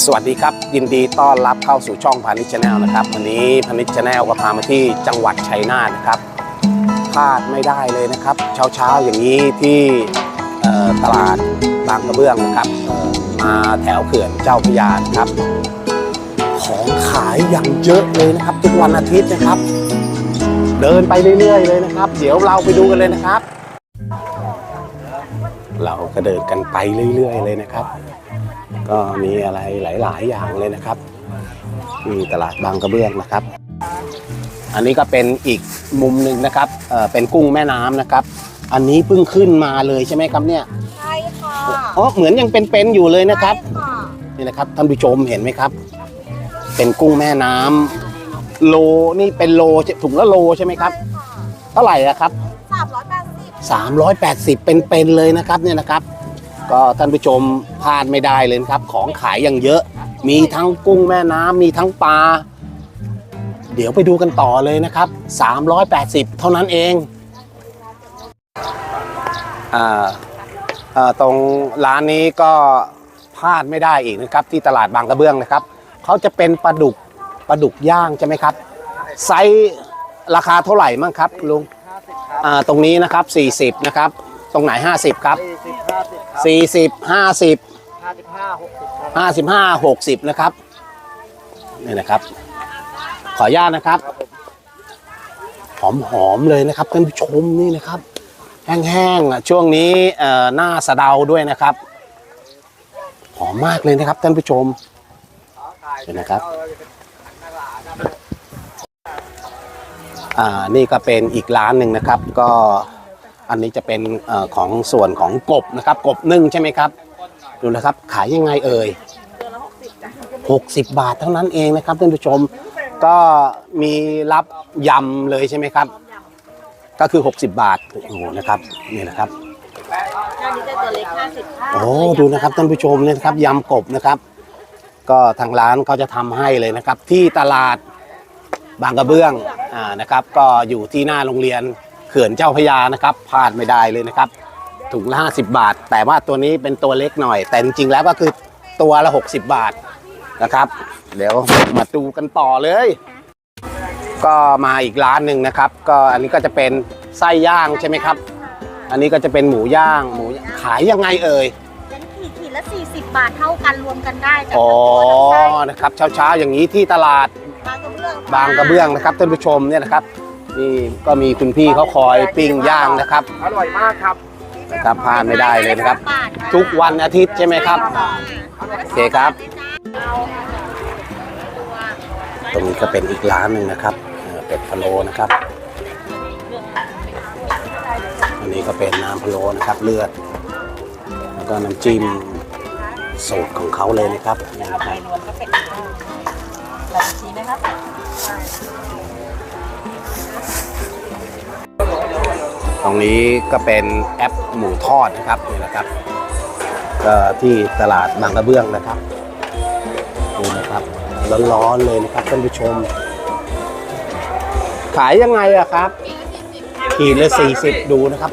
สวัสดีครับ ยินดีต้อนรับเข้าสู่ช่องพาณิชย์ชาแนลนะครับ วันนี้พาณิชย์ชาแนลก็พามาที่จังหวัดชัยนาทนะครับพลาดไม่ได้เลยนะครับเช้าเช้าๆอย่างนี้ที่ตลาดบางกระเบื้องนะครับมาแถวเขื่อนเจ้าพยานครับ ของขายอย่างเยอะเลยนะครับ ทุกวันอาทิตย์นะครับ เดินไปเรื่อยๆเลยนะครับ เดี๋ยวเราไปดูกันเลยนะครับ เราก็เดินกันไปเรื่อย ๆ เลยนะครับ ก็มีอะไรหลาย ๆ อย่างเลยนะครับมีตลาดบางกระเบื้องนะครับ อันนี้ก็เป็นอีกมุมหนึ่งนะครับเอ่อเป็นกุ้งแม่น้ำนะครับ อันนี้เพิ่งขึ้นมาเลยใช่ไหมครับเนี่ยใช่ค่ะอ๋อเหมือนยังเป็นๆอยู่เลยนะครับ ใช่ค่ะนี่นะครับท่านผู้ชมเห็นไหมครับ เป็นกุ้งแม่น้ำโลนี่เป็นโลถุงละโลใช่ไหมครับ เท่าไหร่อะครับ สามร้อยแปดสิบ380 เป็นๆเลยนะครับเนี่ยนะครับ ก็ท่านผู้ชมพลาดไม่ได้เลยครับ ของขายอย่างเยอะ มีทั้งกุ้งแม่น้ำมีทั้งปลา เดี๋ยวไปดูกันต่อเลยนะครับ 380 เท่านั้นเองอ่าอ่าตรงร้านนี้ก็พลาดไม่ได้อีกนะครับ ที่ตลาดบางกระเบื้องนะครับเขาจะเป็นปลาดุกปลาดุกย่างใช่ไหมครับไซส์ราคาเท่าไหร่มั่งครับลุงตรงนี้นะครับ 40 นะครับ ตรงไหน 50 ครับ 40 50ห้าสิบห้าหกสิบครับ55 60นะครับ นี่นะครับ ขออนุญาตนะครับ หอมๆเลยนะครับท่านผู้ชมนี่นะครับ แห้งๆอะช่วงนี้เอ่อหน้าสะเดาด้วยนะครับ หอมมากเลยนะครับท่านผู้ชมเห็นนะครับอ่านี่ก็เป็นอีกร้านหนึ่งนะครับ ก็ อันนี้จะเป็นเออของส่วนของกบนะครับ กบนึ่งใช่ไหมครับ ดูนะครับ ขายยังไงเอ่ย60 บาทเท่านั้นเองนะครับท่านผู้ชม ก็มีรับยำเลยใช่ไหมครับ ก็คือ 60 บาทโอ้โหนะครับนี่นะครับอันนี้จะตัวเล็กห้าสิบโอ้ดูนะครับท่านผู้ชมเนี่ยนะครับยำกบนะครับ ก็ทางร้านเขาจะทำให้เลยนะครับ ที่ตลาดบางกระเบื้องอ่านะครับ ก็อยู่ที่หน้าโรงเรียน เขื่อนเจ้าพระยานะครับพลาดไม่ได้เลยนะครับถุงละ 50 บาท แต่ว่าตัวนี้เป็นตัวเล็กหน่อย แต่จริงๆแล้วก็คือตัวละ 60 บาทนะครับ เดี๋ยวมาดูกันต่อเลย ก็มาอีกร้านหนึ่งนะครับ ก็อันนี้ก็จะเป็นไส้ย่างใช่ไหมครับ อันนี้ก็จะเป็นหมูย่างหมูขายยังไงเอ่ยเป็นขีดขีดละสี่สิบบาทเท่ากันรวมกันได้แต่อ๋อละตัวละไส้นะครับเช้าๆอย่างนี้ที่ตลาดบางกระเบื้องบางกระเบื้องนะครับท่านผู้ชมเนี่ยนะครับ นี่ก็มีคุณพี่เขาคอยปิ้งย่างนะครับอร่อยมากครับนะครับพลาดไม่ได้เลยนะครับบาทค่ะทุกวันอาทิตย์ใช่ไหมครับโอเคครับ ตรงนี้ก็เป็นอีกร้านหนึ่งนะครับเอ่อเป็ดพะโล้นะครับอันนี้ก็เป็นน้ำพะโล้นะครับเลือด แล้วก็น้ำจิ้มสูตรของเขาเลยนะครับนี่นะครับ ตรงนี้ก็เป็นแอปหมูทอดนะครับนี่นะครับก็ที่ตลาดบางกระเบื้องนะครับดูนะครับร้อนๆเลยนะครับท่านผู้ชม ขายยังไงอะครับขีดละ40ดูนะครับ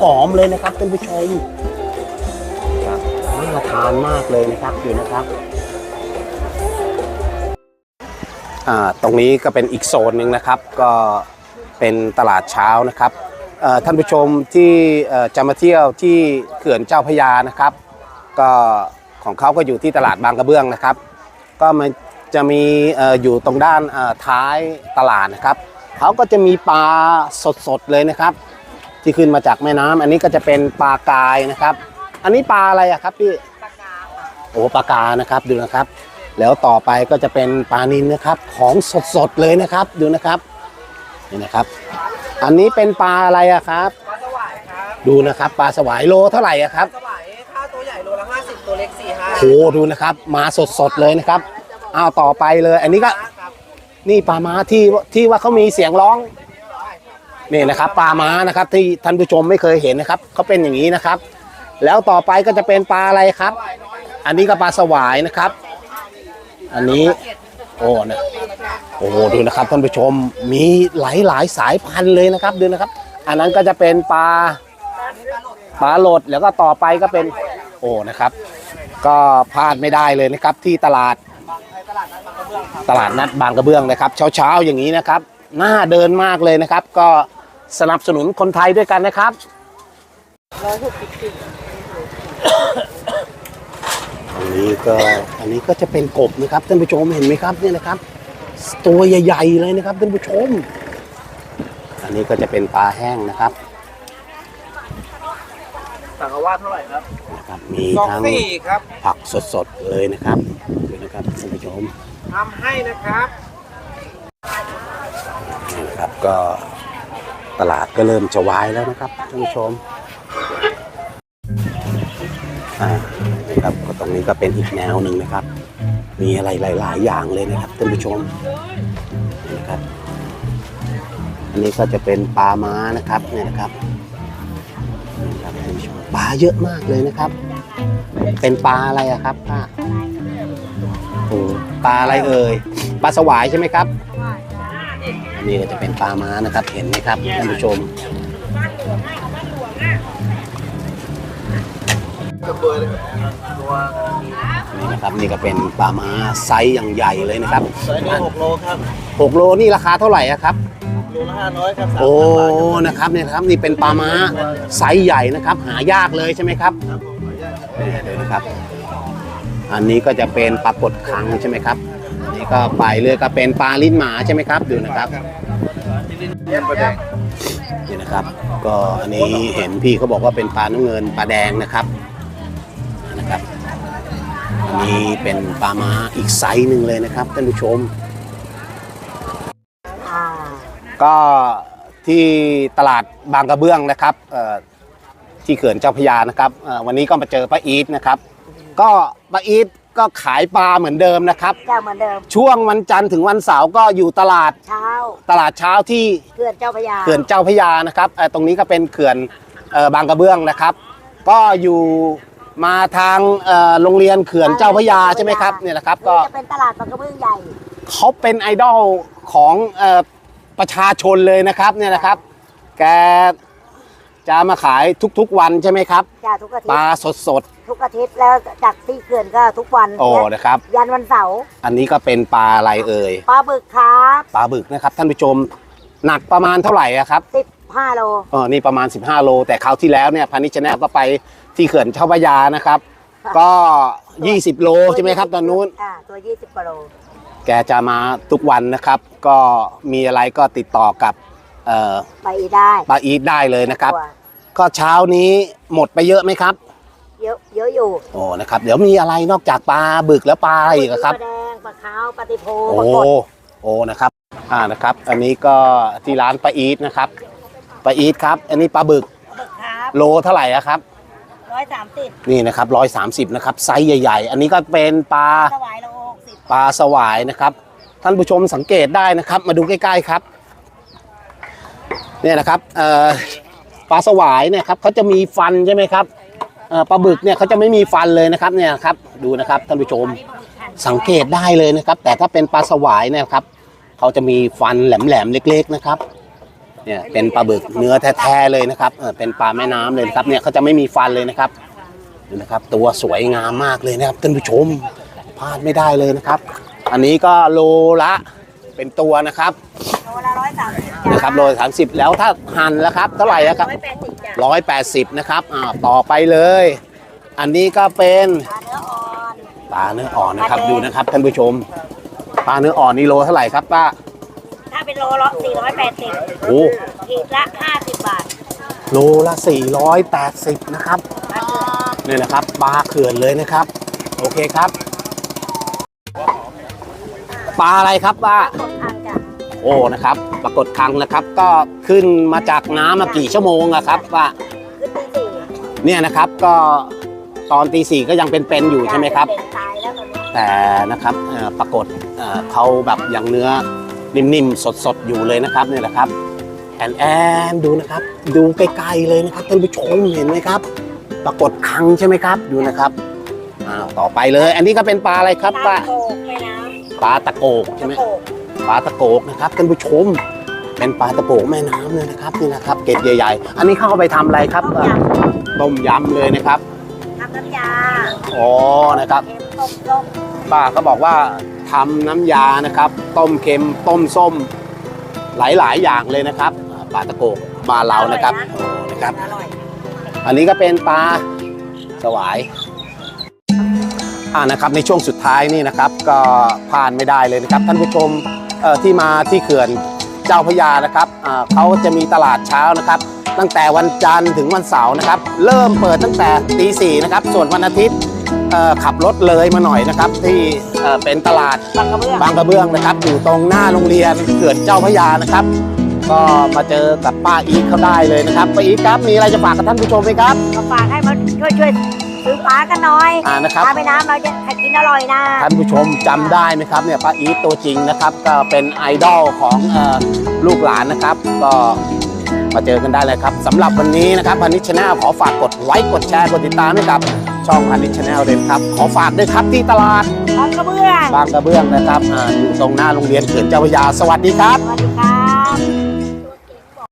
หอมๆเลยนะครับท่านผู้ชมครับน่าทานมากเลยนะครับดูนะครับอ่าตรงนี้ก็เป็นอีกโซนหนึ่งนะครับ ก็เป็นตลาดเช้านะครับ ท่านผู้ชมที่เอ่อจะมาเที่ยวที่เขื่อนเจ้าพระยานะครับ ก็ของเขาก็อยู่ที่ตลาดบางกระเบื้องนะครับ ก็มันจะมีเอ่ออยู่ตรงด้านเอ่อท้ายตลาดนะครับเขาก็จะมีปลาสดๆเลยนะครับ ที่ขึ้นมาจากแม่น้ำอันนี้ก็จะเป็นปลากายนะครับ อันนี้ปลาอะไรอะครับพี่ปากกาค่ะโอ้ปลากานะครับดูนะครับ แล้วต่อไปก็จะเป็นปลานินนะครับของสดๆเลยนะครับดูนะครับนี่นะครับ อันนี้เป็นปลาอะไรอะครับ ปลาสวายครับดูนะครับปลาสวายโลเท่าไหร่อะครับสวายถ้าตัวใหญ่โลละห้าสิบตัวเล็กสี่ห้าโหดูนะครับ มาสดๆเลยนะครับอ้าวต่อไปเลย อันนี้ก็ครับนี่ปลาม้าที่ที่ว่าเขามีเสียงร้องนี่นะครับปลาม้านะครับ ที่ท่านผู้ชมไม่เคยเห็นนะครับเขาเป็นอย่างนี้นะครับ แล้วต่อไปก็จะเป็นปลาอะไรครับ อันนี้ก็ปลาสวายนะครับ อันนี้ โอ้นะโอ้ดูนะครับท่านผู้ชมมีหลายหลายสายพันธุ์เลยนะครับดูนะครับ อันนั้นก็จะเป็นปลาปลาโหลดแล้วก็ต่อไปก็เป็นโอ้นะครับ ก็พลาดไม่ได้เลยนะครับที่ตลาดตลาดนัดบางกระเบื้องนะครับ เช้าๆอย่างนี้นะครับน่าเดินมากเลยนะครับ ก็สนับสนุนคนไทยด้วยกันนะครับอันนี้ก็ อันนี้ก็จะเป็นกบนะครับท่านผู้ชมเห็นไหมครับเนี่ยนะครับ ตัวใหญ่ ๆ เลยนะครับท่านผู้ชม อันนี้ก็จะเป็นปลาแห้งนะครับสังกะว่าเท่าไหร่ครับนะครับมีสองทั้งสี่ครับผักสดๆเลยนะครับดูนะครับท่านผู้ชมทำให้นะครับนี่นะครับก็ตลาดก็เริ่มจะวายแล้วนะครับท่านผู้ชมอ่านะครับก็ตร งนี้ก็เป็นอีกแนวหนึ่งนะครับ มีอะไรหลาย ๆ อย่างเลยนะครับท่านผู้ชมนี่นะครับ อันนี้ก็จะเป็นปลาม้านะครับเนี่ยนะครับนี่ครับท่านผู้ชมปลาเยอะมากเลยนะครับ เป็นปลาอะไรอะครับป้าโอ้ปลาอะไรเอ่ยปลาสวายใช่ไหมครับอันนี้ก็จะเป็นปลาม้านะครับเห็นไหมครับท่านผู้ชมตัวนี่ นะครับนี่ก็เป็นปลาม้าไซส์อย่างใหญ่เลยนะครับไซส์นี้หกโลครับ6โลนี่ราคาเท่าไหร่อะครับโลละห้าร้อยครับโอ้นะครับเนี่ยนะครับนี่เป็นปลาม้าไซส์ใหญ่นะครับ หายากเลยใช่ไหมครับครับผมขออนุญาตครับนี่เลยนะครับ อันนี้ก็จะเป็นปลากดคังใช่ไหมครับอันนี้ก็ไปเรื่อยก็เป็นปลาลิ้นหมาใช่ไหมครับดูนะครับเย็นประเด็นนี่นะครับ ก็อันนี้เห็นพี่เขาบอกว่าเป็นปลาน้ำเงินปลาแดงนะครับนะครับอั นนี้เป็นปลาม้าอีกไซส์หนึ่งเลยนะครับท่านผู้ชม ก็ที่ตลาดบางกระเบื้องนะครับเอ่อที่เขื่อนเจ้าพระยานะครับเอ่อวันนี้ก็มาเจอป้าอีทนะครับ ก็ป้าอีทก็ขายปลาเหมือนเดิมนะครับ เจ้าเหมือนเดิม ช่วงวันจันทร์ถึงวันเสาร์ก็อยู่ตลาดเช้า ตลาดเช้าที่เพื่อนเจ้าพระยาเขื่อนเจ้าพระยานะครับเอ่อตรงนี้ก็เป็นเขื่อนเอ่อบางกระเบื้องนะครับ ก็อยู่ มาทางเอ่อโรงเรียนเขื่อนเจ้าพระยาใช่ไหมครับเนี่ยนะครับ ก็จะเป็นตลาดบางกระเบื้องใหญ่เขาเป็นไอดอลของเออประชาชนเลยนะครับเนี่ยนะครับ แกจะมาขายทุกๆวันใช่ไหมครับจ้าทุกอาทิปตลาย์สดทุกอาทิตย์แล้วจากที่เขื่อนก็ทุกวันๆโอ้นะครับ ยันวันเสาร์อันนี้ก็เป็นปลาอะไรเอ่ยปลาบึกครับปลาบึกนะครับ ท่านผู้ชมหนักประมาณเท่าไหร่อะครับ สิบ ห้าโล เออนี่ประมาณ 15 โล แต่คราวที่แล้วเนี่ยพานิชแนลก็ไปที่เขื่อนเจ้าพระยานะครับก็ 20 โลใช่ไหมครับตอนนู้น อ่าตัวยี่สิบกว่าโล แกจะมาทุกวันนะครับ ก็มีอะไรก็ติดต่อกับเอ่อไปอีกได้ปลาอีทได้เลยนะครับตัวก็เช้านี้หมดไปเยอะไหมครับ เยอะเยอะอยู่โอ้นะครับเดี๋ยวมีอะไรนอกจากปลาบึกแล้วปลาอะไรอีกอะครับ ปลาแดงปลาขาวปลาติโพโอ้ปลากดโอ้นะครับ อ่านะครับ อันนี้ก็ที่ร้านปลาอีทนะครับป ลาอีทครับ อันนี้ปลาบึกบึกครับโลเท่าไหร่อะครับร้อยสามสิบนี่นะครับร้อยสามสิบนะครับไซส์ใหญ่ ๆ อันนี้ก็เป็นปลาถวายโลหกสิบปลาสวายนะครับ ท่านผู้ชมสังเกตได้นะครับ มาดูใกล้ๆครับเนี่ยนะครับเอ่อปลาสวายเนี่ยครับเขาจะมีฟันใช่ไหมครับเอ่อปลาบึกเนี่ยเขาจะไม่มีฟันเลยนะครับเนี่ยครับดูนะครับท่านผู้ชมสังเกตได้เลยนะครับ แต่ถ้าเป็นปลาสวายเนี่ยครับเขาจะมีฟันแหลมๆเล็ก ๆนะครับ เนี่ยเป็นปลาบึกเนื้อแท้ๆเลยนะครับเออเป็นปลาแม่น้ำเลยนะครับเนี่ยเขาจะไม่มีฟันเลยนะครับดูนะครับ ตัวสวยงามมากเลยนะครับท่านผู้ชมพลาดไม่ได้เลยนะครับ อันนี้ก็โลละเป็นตัวนะครับโลละร้อยสามสิบนะครับโลสามสิบแล้วถ้าหั่นแล้วครับเท่าไหร่แล้วครับร้อยแปดสิบจ้ะร้อยแปดสิบนะครับอ่าต่อไปเลย อันนี้ก็เป็นปลาเนื้ออ่อนปลาเนื้ออ่อนนะครับปลาแดงดูนะครับท่านผู้ชมปลาเนื้ออ่อนนี่โลเท่าไหร่ครับป้า ถ้าเป็นโลละสี่ร้อยแปดสิบโอ้ขีดละห้าสิบบาทโลละ 480 นะครับปลาเกลือนี่นะครับปลาเขื่อนเลยนะครับ โอเคครับปลาอะไรครับป้ากดอันจ้ะโอ้นะครับ ปรากฏครั้งนะครับ ก็ขึ้นมาจากน้ำมากี่ชั่วโมงอะครับป้าขึ้นตีสี่เนี่ยนะครับก็ตอนตีสี่ก็ยังเป็นๆอยู่ใช่ไหมครับเป็นตายแล้วตอนนี้แต่นะครับเอ่อปรากฏเอ่อเขาแบบยังเนื้อ นิ่มๆ สดๆ อยู่เลยนะครับนี่แหละครับแอนแอนดูนะครับ ดูไกลๆเลยนะครับท่านผู้ชมเห็นไหมครับ ปรากฏครั้งใช่ไหมครับ ดูนะครับอ้าวต่อไปเลย อันนี้ก็เป็นปลาอะไรครับปป้าลาโกกแม่น้ปลาตะโกกำใช่ไหมตะโกกปลาตะโกกนะครับท่านผู้ชม เป็นปลาตะโกกแม่น้ำเลยนะครับนี่นะครับ เกล็ดใหญ่ ๆ อันนี้เข้าเอาไปทำอะไรครับต้มยต้มยำเลยนะครับำทำน้ำยาอ๋อนะครับเค็มต้มต้มป้าเขาบอกว่า ทำน้ำยานะครับ ต้มเค็มต้มส้ม หลายๆ อย่างเลยนะครับอ่าปลาตะโกกบานเรานะครับโอ้นะครับ อร่อย อันนี้ก็เป็นปลาสวายอ่านะครับในช่วงสุดท้ายนี่นะครับก็พลาดไม่ได้เลยนะครับ ท่านผู้ชมเอ่อที่มาที่เขื่อนเจ้าพระยานะครับอ่าเขาจะมีตลาดเช้านะครับ ตั้งแต่วันจันทร์ถึงวันเสาร์นะครับ เริ่มเปิดตั้งแต่ตีสี่นะครับส่วนวันอาทิตย์เอ่อ ขับรถเลยมาหน่อยนะครับ ที่เอ่อเป็นตลาดบางกระเบื้องบางกระเบื้องนะครับ อยู่ตรงหน้าโรงเรียนเขื่อนเจ้าพระยานะครับ ก็มาเจอกับป้าอีทเขาได้เลยนะครับป้าอีทครับมีอะไรจะฝากกับท่านผู้ชมไหมครับมาฝากให้มาช่วยช่วยซื้อปลากันหน่อยอ่านะครับปลาแม่น้ำเราจะให้กินอร่อยนะท่านผู้ชมจำได้ไหมครับเนี่ยป้าอีทตัวจริงนะครับ ก็เป็นไอดอลของเอ่อลูกหลานนะครับ ก็มาเจอกันได้เลยครับสำหรับวันนี้นะครับพันนิชแนลขอฝากกดไลค์กดแชร์กดติดตามให้กับ ช่องพันนิชแนลเลยครับ ขอฝากด้วยครับที่ตลาดบางกระเบื้องบางกระเบื้องนะครับอาอยู่ตรงหน้าโรงเรียนเขื่อนเจ้าพระยาสวัสดีครับ สวัสดีครับ